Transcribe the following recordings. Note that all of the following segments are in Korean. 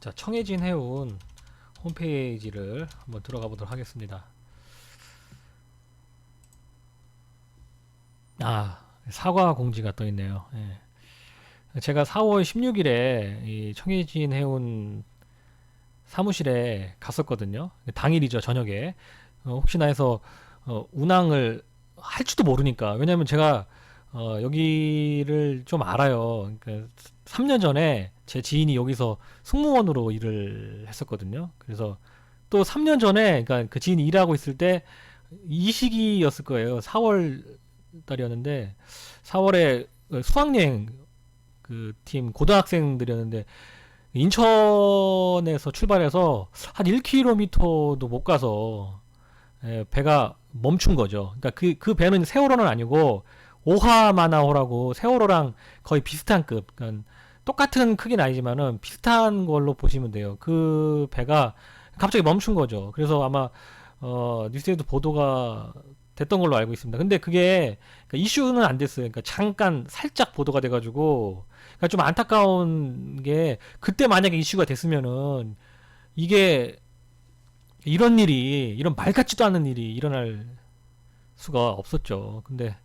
자, 청해진 해운 홈페이지를 한번 들어가 보도록 하겠습니다. 아, 사과 공지가 떠 있네요. 예. 제가 4월 16일에 이 청해진 해운 사무실에 갔었거든요. 당일이죠, 저녁에. 어, 혹시나 해서 어, 운항을 할지도 모르니까. 왜냐면 제가 어, 여기를 좀 알아요. 그러니까 3년 전에 제 지인이 여기서 승무원으로 일을 했었거든요. 그래서 또 3년 전에, 그러니까 그 지인이 일하고 있을 때 이 시기였을 거예요. 4월 달이었는데 4월에 수학여행 그 팀 고등학생들이었는데 인천에서 출발해서 한 1km도 못 가서 예, 배가 멈춘 거죠. 그러니까 그, 그 배는 세월호는 아니고 오하마나호라고 세월호랑 거의 비슷한 급, 그러니까 똑같은 크기는 아니지만은 비슷한 걸로 보시면 돼요. 그 배가 갑자기 멈춘 거죠. 그래서 아마 어, 뉴스에도 보도가 됐던 걸로 알고 있습니다. 근데 그게 그러니까 이슈는 안 됐어요. 그러니까 잠깐 살짝 보도가 돼가지고 그러니까 좀 안타까운 게 그때 만약에 이슈가 됐으면은 이게 이런 일이 이런 말 같지도 않은 일이 일어날 수가 없었죠. 근데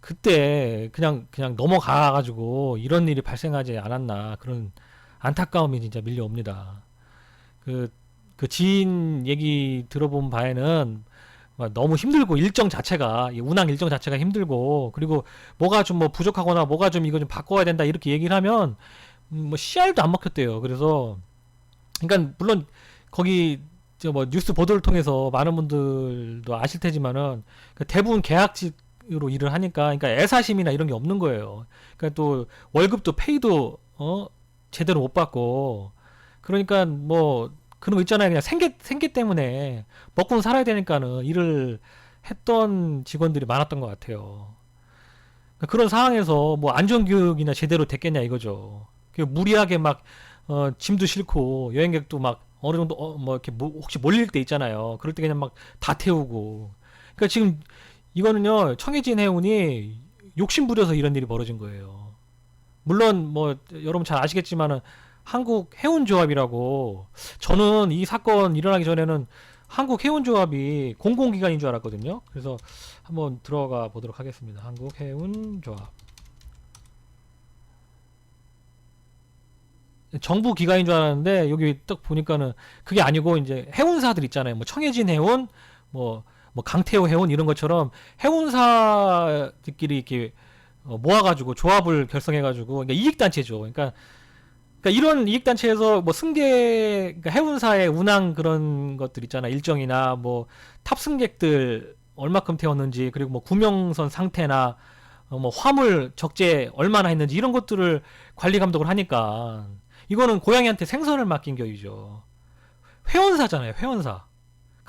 그때 그냥 그냥 넘어가 가지고 이런 일이 발생하지 않았나 그런 안타까움이 진짜 밀려옵니다. 그, 그 지인 얘기 들어본 바에는 막 너무 힘들고 일정 자체가 이 운항 일정 자체가 힘들고 그리고 뭐가 좀 뭐 부족하거나 뭐가 좀 이거 좀 바꿔야 된다 이렇게 얘기를 하면 음, 뭐 씨알도 안 먹혔대요. 그래서 그러니까 물론 거기 저뭐 뉴스 보도를 통해서 많은 분들도 아실 테지만은 그 대부분 계약직 으로 일을 하니까 그러니까 애사심이나 이런 게 없는 거예요. 그러니까 또 월급도 페이도 어 제대로 못 받고 그러니까 뭐 그런 거 있잖아요. 그냥 생계 생계 때문에 먹고는 살아야 되니까는 일을 했던 직원들이 많았던 것 같아요. 그러니까 그런 상황에서 뭐 안전 교육이나 제대로 됐겠냐 이거죠. 그 무리하게 막 어, 짐도 싣고 여행객도 막 어느 정도 어, 뭐 이렇게 뭐 혹시 몰릴 때 있잖아요. 그럴 때 그냥 막 다 태우고. 그러니까 지금 이거는요 청해진 해운이 욕심 부려서 이런 일이 벌어진 거예요. 물론 뭐 여러분 잘 아시겠지만은 한국 해운조합이라고 저는 이 사건 일어나기 전에는 한국 해운조합이 공공기관인 줄 알았거든요. 그래서 한번 들어가 보도록 하겠습니다. 한국 해운조합. 정부 기관인 줄 알았는데 여기 딱 보니까는 그게 아니고 이제 해운사들 있잖아요. 뭐 청해진 해운, 뭐, 뭐 강태호 해운 이런 것처럼 해운사들끼리 이렇게 어, 모아가지고 조합을 결성해가지고 그러니까 이익단체죠. 그러니까 그러니까 이런 이익단체에서 뭐 승객, 그러니까 해운사의 운항 그런 것들 있잖아. 일정이나 뭐 탑승객들 얼마큼 태웠는지, 그리고 뭐 구명선 상태나 어, 뭐 화물 적재 얼마나 했는지 이런 것들을 관리 감독을 하니까 이거는 고양이한테 생선을 맡긴 격이죠. 회원사잖아요. 회원사.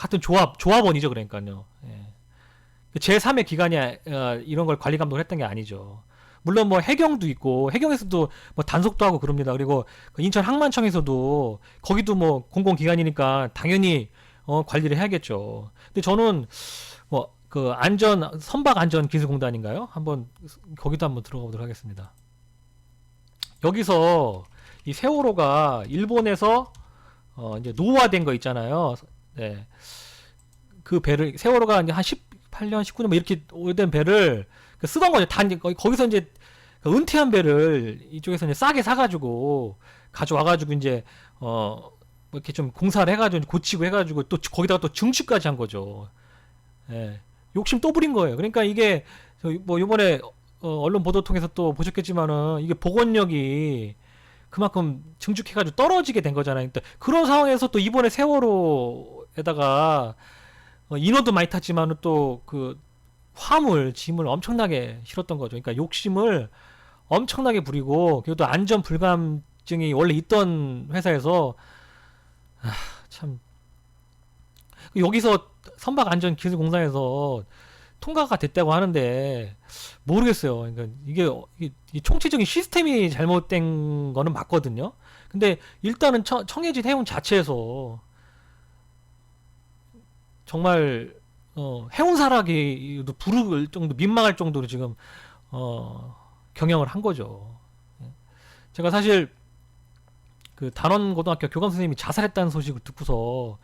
같은 조합, 조합원이죠. 그러니까요. 예. 제 3의 기관이 어, 이런 걸 관리 감독을 했던 게 아니죠. 물론 뭐 해경도 있고 해경에서도 뭐 단속도 하고 그럽니다. 그리고 그 인천 항만청에서도 거기도 뭐 공공기관이니까 당연히 어, 관리를 해야겠죠. 근데 저는 뭐 그 안전 선박 안전 기술공단인가요? 한번 거기도 한번 들어가 보도록 하겠습니다. 여기서 이 세월호가 일본에서 어 이제 노후화된 거 있잖아요. 네. 그 배를 세월호가 이제 한 18년, 19년 뭐 이렇게 오래된 배를 그 쓰던 거죠. 단 거기- 거기서 이제 그 은퇴한 배를 이쪽에서 이제 싸게 사가지고 가져와가지고 이제 어뭐 이렇게 좀 공사를 해가지고 고치고 해가지고 또 거기다가 또 증축까지 한 거죠. 예. 욕심 또 부린 거예요. 그러니까 이게 저뭐 이번에 어, 언론 보도 통해서 또 보셨겠지만은 이게 복원력이 그만큼 증축해가지고 떨어지게 된 거잖아요. 그러니까 그런 상황에서 또 이번에 세월호에다가 어, 인원도 많이 탔지만은 또그 화물, 짐을 엄청나게 실었던 거죠. 그러니까 욕심을 엄청나게 부리고 그리고 또 안전 불감증이 원래 있던 회사에서 아, 참 여기서 선박 안전 기술 공사에서 통과가 됐다고 하는데 모르겠어요. 그러니까 이게, 어, 이게 이 총체적인 시스템이 잘못된 거는 맞거든요. 근데 일단은 청, 청해진 해운 자체에서 정말 어, 해운사라기도 부를 정도 민망할 정도로 지금 어, 경영을 한 거죠. 예. 제가 사실 그 단원 고등학교 교감 선생님이 자살했다는 소식을 듣고서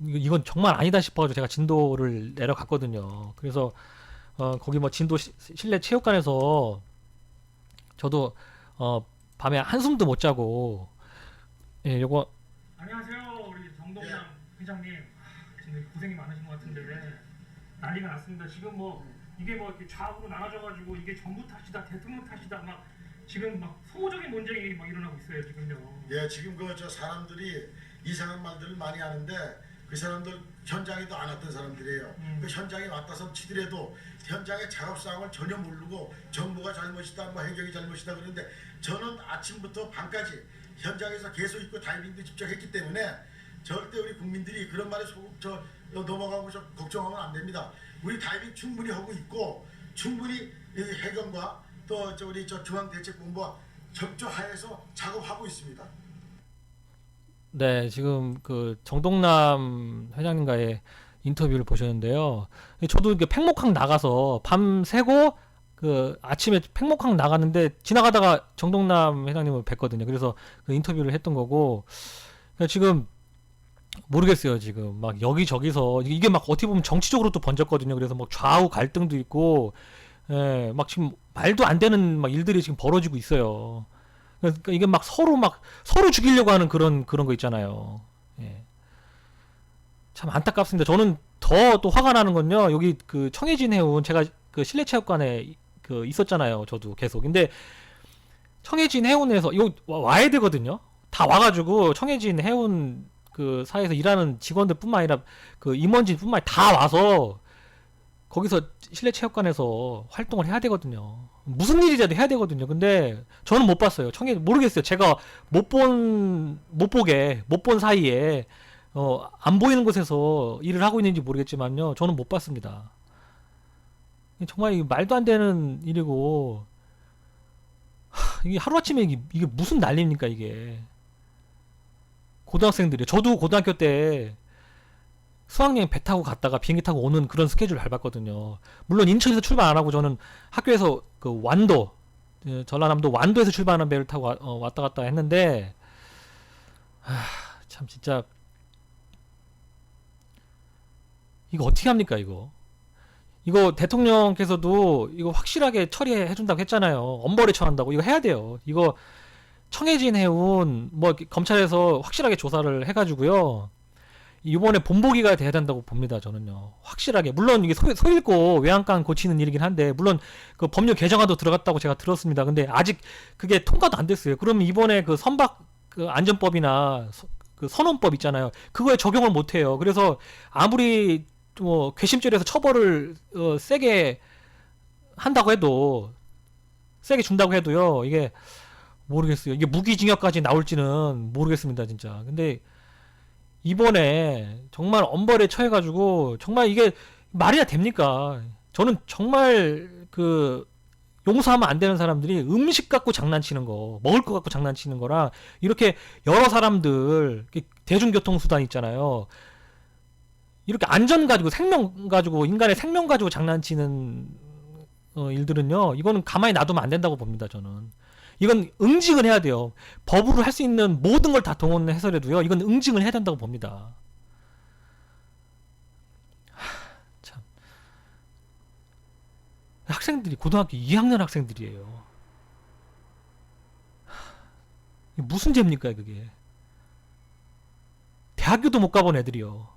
이거- 이건 정말 아니다 싶어가지고 제가 진도를 내려갔거든요. 그래서 어 거기 뭐 진도 시- 실내 체육관에서 저도 어 밤에 한숨도 못 자고 예 요거 안녕하세요 우리 정동남 회장님. 아, 지금 고생이 많으신 것 같은데 난리가 났습니다. 지금 뭐 이게 뭐 이렇게 좌우로 나눠져가지고 이게 정부 탓이다 대통령 탓이다 막 지금 막 소모적인 논쟁이 막 일어나고 있어요 지금요. 예, 지금 그 저 사람들이 이상한 말들을 많이 하는데 그 사람들 현장에도 안 왔던 사람들이에요. 음. 그 현장에 왔다서 치더라도 현장의 작업 상황을 전혀 모르고 정부가 잘못이다, 뭐 행정이 잘못이다 그러는데 저는 아침부터 밤까지 현장에서 계속 있고 다이빙도 직접 했기 때문에 절대 우리 국민들이 그런 말에 속, 저 넘어가고 저 걱정하면 안 됩니다. 우리 다이빙 충분히 하고 있고 충분히 이 해경과 또 저 우리 저 중앙대책본부와 협조하에서 작업하고 있습니다. 네, 지금 그 정동남 회장님과의 인터뷰를 보셨는데요. 저도 이게 팽목항 나가서 밤 새고 그 아침에 팽목항 나갔는데 지나가다가 정동남 회장님을 뵀거든요. 그래서 그 인터뷰를 했던 거고 그러니까 지금 모르겠어요. 지금 막 여기저기서 이게 막 어떻게 보면 정치적으로 또 번졌거든요. 그래서 막 좌우 갈등도 있고 예, 막 지금 말도 안 되는 막 일들이 지금 벌어지고 있어요. 그러니까 이게 막 서로 막 서로 죽이려고 하는 그런 그런 거 있잖아요. 예. 참 안타깝습니다. 저는 더 또 화가 나는 건요. 여기 그 청해진 해운 제가 그 실내 체육관에 그 있었잖아요. 저도 계속. 근데 청해진 해운에서 이거 와- 와야 되거든요. 다 와가지고 청해진 해운 그 사이에서 일하는 직원들뿐만 아니라 그 임원진뿐만 아니라 다 와서 거기서 실내 체육관에서 활동을 해야 되거든요. 무슨 일이라도 해야 되거든요. 근데 저는 못 봤어요. 청해 모르겠어요. 제가 못 본 못 보게 못 본 사이에 어, 안 보이는 곳에서 일을 하고 있는지 모르겠지만요. 저는 못 봤습니다. 정말 말도 안 되는 일이고 하, 이게 하루아침에 이게, 이게 무슨 난리입니까 이게 고등학생들이 저도 고등학교 때 수학여행 배 타고 갔다가 비행기 타고 오는 그런 스케줄 밟았거든요. 물론 인천에서 출발 안 하고 저는 학교에서 그 완도 예, 전라남도 완도에서 출발하는 배를 타고 와- 어, 왔다 갔다 했는데 아, 참 진짜. 이거 어떻게 합니까 이거? 이거 대통령께서도 이거 확실하게 처리해 준다고 했잖아요. 엄벌에 처한다고. 이거 해야 돼요. 이거 청해진 해운 뭐 검찰에서 확실하게 조사를 해가지고요 이번에 본보기가 돼야 된다고 봅니다 저는요. 확실하게. 물론 이게 소, 소 읽고 외양간 고치는 일이긴 한데 물론 그 법률 개정안도 들어갔다고 제가 들었습니다. 근데 아직 그게 통과도 안 됐어요. 그러면 이번에 그 선박 그 안전법이나 서- 그 선원법 있잖아요. 그거에 적용을 못 해요. 그래서 아무리 뭐 괘씸죄에서 처벌을 어, 세게 한다고 해도 세게 준다고 해도요 이게 모르겠어요. 이게 무기징역까지 나올지는 모르겠습니다 진짜. 근데 이번에 정말 엄벌에 처해가지고 정말 이게 말이나 됩니까? 저는 정말 그 용서하면 안 되는 사람들이 음식 갖고 장난치는 거, 먹을 거 갖고 장난치는 거랑 이렇게 여러 사람들 대중교통 수단 있잖아요. 이렇게 안전 가지고 생명 가지고 인간의 생명 가지고 장난치는 어, 일들은요. 이거는 가만히 놔두면 안 된다고 봅니다. 저는. 이건 응징을 해야 돼요. 법으로 할 수 있는 모든 걸 다 동원해서라도요. 이건 응징을 해야 된다고 봅니다. 하, 참. 학생들이 고등학교 2학년 학생들이에요. 무슨 죄입니까, 그게? 대학교도 못 가본 애들이요.